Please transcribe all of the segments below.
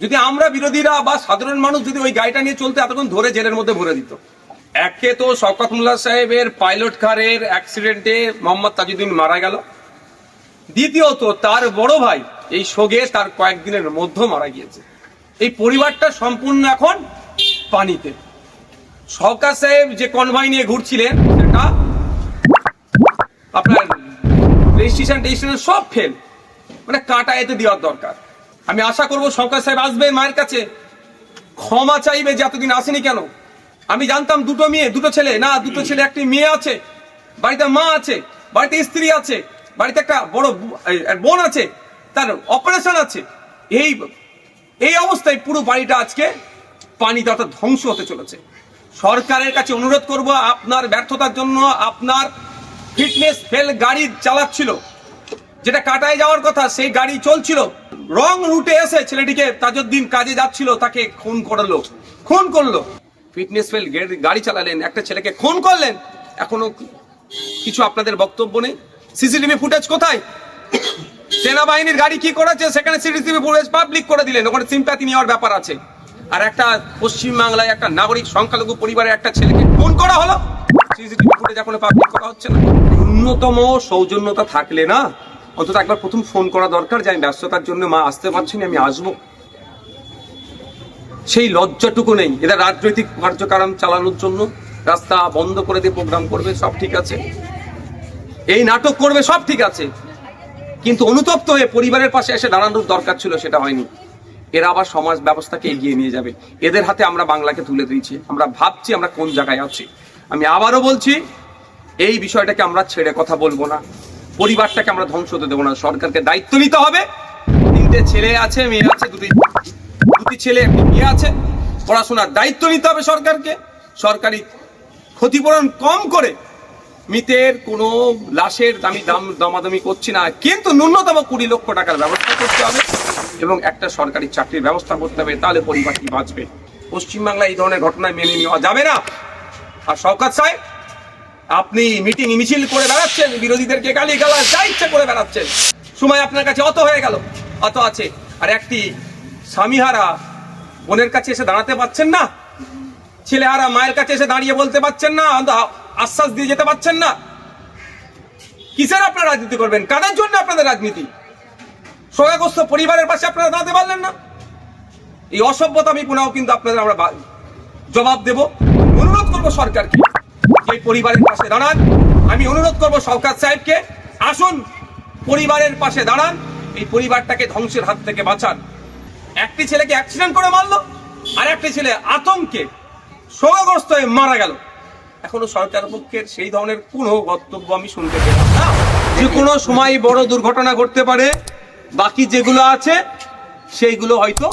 যদি আমরা বিরোধীরা বা সাধারণ মানুষ যদি ওই গাড়িটা নিয়ে চলতে এতক্ষণ ধরে জেলের মধ্যে ভরে দিত। একে তো শওকত মোল্লা সাহেবের পাইলট কারের অ্যাক্সিডেন্টে মোহাম্মদ তাজুদ্দিন মারা গেল। দ্বিতীয়ত, তার বড় ভাই, এই শোকে তার কয়েকদিনের মধ্যে মারা গিয়েছে। এই পরিবারটা সম্পূর্ণ এখন পানিতে। সরকার সাহেব যে কনভয় নিয়ে ঘুরছিলেন, সেটা আপনার রেজিস্ট্রেশন টেজিস্ট্রেশন সব ফেল মানে কাটা এতে দেওয়ার দরকার। আমি আশা করব সরকার সাহেব আসবে মায়ের কাছে। ক্ষমা চাইবে যে এতদিন আসেনি কেন? আমি জানতাম দুটো মেয়ে, দুটো ছেলে। না, দুটো ছেলে, একটি মেয়ে আছে, বাড়িতে মা আছে, বাড়িতে স্ত্রী আছে, বাড়িতে একটা বড় বোন আছে, তার অপারেশন আছে। এই এই অবস্থায় পুরো বাড়িটা আজকে পানিতে অর্থাৎ ধ্বংস হতে চলেছে। সরকারের কাছে অনুরোধ করব, আপনার ব্যর্থতার জন্য আপনার ফিটনেস ফেল গাড়ি চালাচ্ছিল। যেটা কাটায় যাওয়ার কথা, সেই গাড়ি চলছিল। রং রুটে এসে ছেলেটিকে তাজউদ্দিন কাজে যাচ্ছিল, তাকে খুন করল। খুন করল। ফিটনেস ফেল, গাড়ি চালালেন, একটা ছেলেকে খুন করলেন। এখনও কিছু আপনাদের বক্তব্য নেই। সিসিটিভি ফুটেজ কোথায়? সেনাবাহিনীর গাড়ি কি করেছে? সেখানে সিসিটিভি ফুটেজ পাবলিক করে দিলেন। ওখানে সিম্প্যাথি নেওয়ার ব্যাপার আছে। আর একটা পশ্চিম বাংলায় একটা নাগরিক সংখ্যালঘু পরিবারের একটা ছেলেকে খুন করা হলো। সিসিটিভি ফুটেজ এখনও পাবলিক করা হচ্ছে না। ন্যূনতম সৌজন্যতা থাকলে না অন্তত একবার প্রথম ফোন করা দরকার যে আমি ব্যস্ততার জন্য মা আসতে পারছি না, আমি আসব। সেই লজ্জাটুকু নেই। এরা রাজনৈতিক কার্যক্রম চালানোর জন্য রাস্তা বন্ধ করে দিয়ে প্রোগ্রাম করবে, সব ঠিক আছে। এই নাটক করবে, সব ঠিক আছে। কিন্তু অনুতপ্ত হয়ে পরিবারের পাশে এসে দাঁড়ানোর দরকার ছিল, সেটা হয়নি। এরা আবার সমাজ ব্যবস্থাকে এগিয়ে নিয়ে যাবে। এদের হাতে আমরা বাংলাকে তুলে দিয়েছি। আমরা ভাবছি আমরা কোন জায়গায় আছি। আমি আবারও বলছি, এই বিষয়টাকে আমরা ছেড়ে কথা বলব না। পরিবারটাকে আমরা ধ্বংস হতে দেবো না। সরকারকে দায়িত্ব নিতে হবে। তিনটে ছেলে আছে, মেয়ে আছে, দুটি দুটি ছেলে মেয়ে আছে। পড়াশোনার দায়িত্ব নিতে হবে সরকারকে। সরকারি ক্ষতিপূরণ কম করে মৃতের কোনো লাশের দামি দাম দামাদামি করছি না। কিন্তু ন্যূনতম কুড়ি লক্ষ টাকার ব্যবস্থা করতে হবে এবং একটা সরকারি চাকরির ব্যবস্থা করতে হবে, তাহলে পরিবারটি বাঁচবে? পশ্চিমবাংলায় এই ধরনের ঘটনায় মেনে নেওয়া যাবে না। আর শওকাত সাহেব আপনি মিটিং মিছিল করে বেড়াচ্ছেন, বিরোধীদেরকে গালি গালা যা ইচ্ছে করে বেড়াচ্ছেন। সময় আপনার কাছে অত হয়ে গেল, অত আছে। আর একটি স্বামীহারা বোনের কাছে এসে দাঁড়াতে পারছেন না, ছেলেহারা মায়ের কাছে এসে দাঁড়িয়ে বলতে পারছেন না আশ্বাস দিয়ে যেতে পারছেন না। কিসের আপনারা রাজনীতি করবেন? কাদের জন্য আপনাদের রাজনীতি? শোকাগ্রস্ত পরিবারের পাশে আপনারা দাঁড়াতে পারলেন না। এই অসভ্যতা আমি পুনঃ কিন্তু আপনাদের আমরা জবাব দেব। অনুরোধ করব সরকারকে। যে পরিবারের পাশে দাঁড়ান, আমি অনুরোধ করব সরকার সাহেবকে, আসুন পরিবারের পাশে দাঁড়ান, এই পরিবারটাকে ধ্বংসের হাত থেকে বাঁচান। একটি ছেলেকে অ্যাক্সিডেন্ট করে মারলো আর একটি ছেলে আতঙ্কে শোকাগ্রস্ত হয়ে মারা গেল। এখনও সরকার পক্ষের সেই ধরনের কোনো বক্তব্য আমি শুনতে পেলাম না। যে কোনো সময় বড় দুর্ঘটনা ঘটতে পারে, বাকি যেগুলো আছে, সেইগুলো হয়তো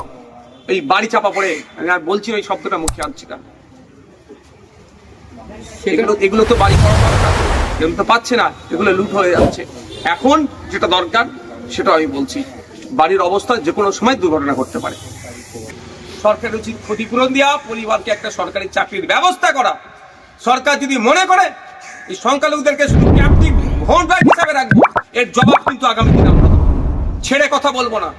এই বাড়ি চাপা পড়ে, আমি আর বলছি ওই শব্দটা মুখে আনছি না। এখন যেটা দরকার, সেটা আমি বলছি, বাড়ির অবস্থা যে কোনো সময় দুর্ঘটনা পারে। সরকারের উচিত ক্ষতিপূরণ দেওয়া পরিবারকে একটা সরকারি চাকরির ব্যবস্থা করা। সরকার যদি মনে করে, এই সংখ্যালঘুদেরকে শুধু ক্যাপ্টিভ হোম হিসাবে রাখব, এর জবাব কিন্তু আগামী দিনে ছেড়ে কথা বলব না।